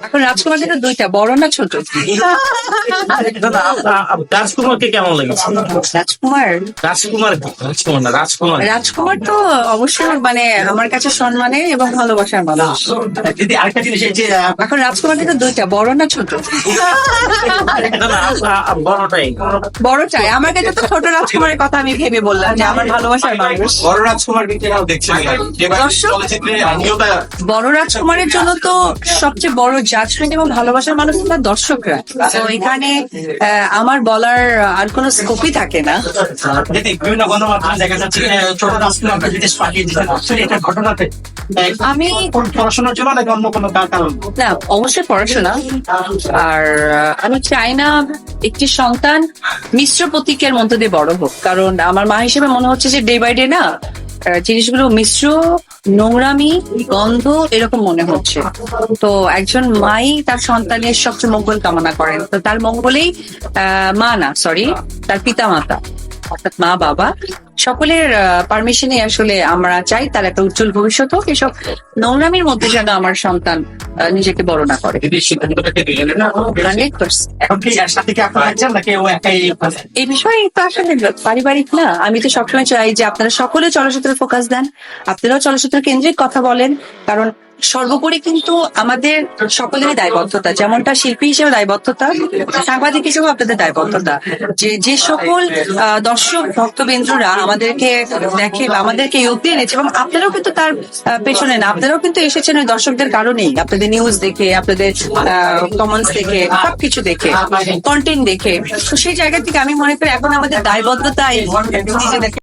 এখন রাজকুমার যেটা দুইটা বড় না ছোট? রাজকুমারকে কেমন লেগেছে? রাজকুমার? রাজকুমার রাজকুমার না রাজকুমার। রাজকুমার তো অবশ্যই মানে আমার কাছে সম্মানের এবং ভালোবাসার মানুষ। দিদি আরেকটা জিনিস এই যে এখন রাজকুমার যেটা দুইটা বড় না ছোট? বড়টাই। বড়টাই আমার কাছে তো ছোট রাজকুমারের কথা আমি ভেবে বললাম যে আমার ভালোবাসার মানুষ। বড় রাজকুমার কিন্তু দেখছেন। বড় রাজকুমারের জন্য তো সবচেয়ে বড় জাজমেন্ট এবং ভালোবাসার মানুষ হলো দর্শকরা। তো এখানে আমার বলার আর কোনো স্কোপই থাকে না। বিভিন্ন গণমাধ্যমে দেখা যাচ্ছে ছোট রাজকুমারকে বিদেশ পাঠিয়ে দিচ্ছেন এটা ঘটনাতে আমি পড়াশোনার জন্য নাকি অন্য কোনো কারণ? না অবশ্যই পড়াশোনা। আর আমি চাই না একটি সন্তান মিশ্র প্রতীকের মধ্যে দিয়ে বড় হোক। কারণ আমার মা হিসেবে মনে হচ্ছে যে ডে বাই ডে না জিনিসগুলো মিশ্র নোংরামি, গন্ধ এরকম মনে হচ্ছে। তো একজন মাই তার সন্তানের সবচেয়ে মঙ্গল কামনা করেন। তো তার মঙ্গলেই মা না সরি তার পিতা মাতা অর্থাৎ মা, বাবা, সকলের পারমিশনে আসলে আমরা চাই তার একটা উজ্জ্বল ভবিষ্যৎ হোক। এসব নোংরামির মধ্যে যেন আমার সন্তান নিজেকে বড় না করে। মানে? এই বিষয়ে তো আসলে পারিবারিক না। আমি তো সবসময় চাই যে আপনারা সকলে চলচ্চিত্র ফোকাস দেন আপনারাও চলচ্চিত্র কেন্দ্রিক কথা বলেন কারণ সর্বোপরি কিন্তু আমাদের সকলেরই দায়বদ্ধতা, যেমনটা শিল্পী হিসেবে দায়বদ্ধতা, সাংবাদিক হিসেবে আপনাদের দায়বদ্ধতা। যে যে সকল দর্শক ভক্তবিন্দুরা আমাদেরকে দেখে বা আমাদেরকে দিয়ে এনেছে এবং আপনারাও কিন্তু তার পেছনে না, আপনারাও কিন্তু এসেছেন ওই দর্শকদের কারণেই। আপনাদের নিউজ দেখে, আপনাদের কমেন্টস দেখে, সবকিছু দেখে কন্টেন্ট দেখে। তো সেই জায়গা থেকে আমি মনে করি এখন আমাদের দায়বদ্ধতা এই নিজেদেরকে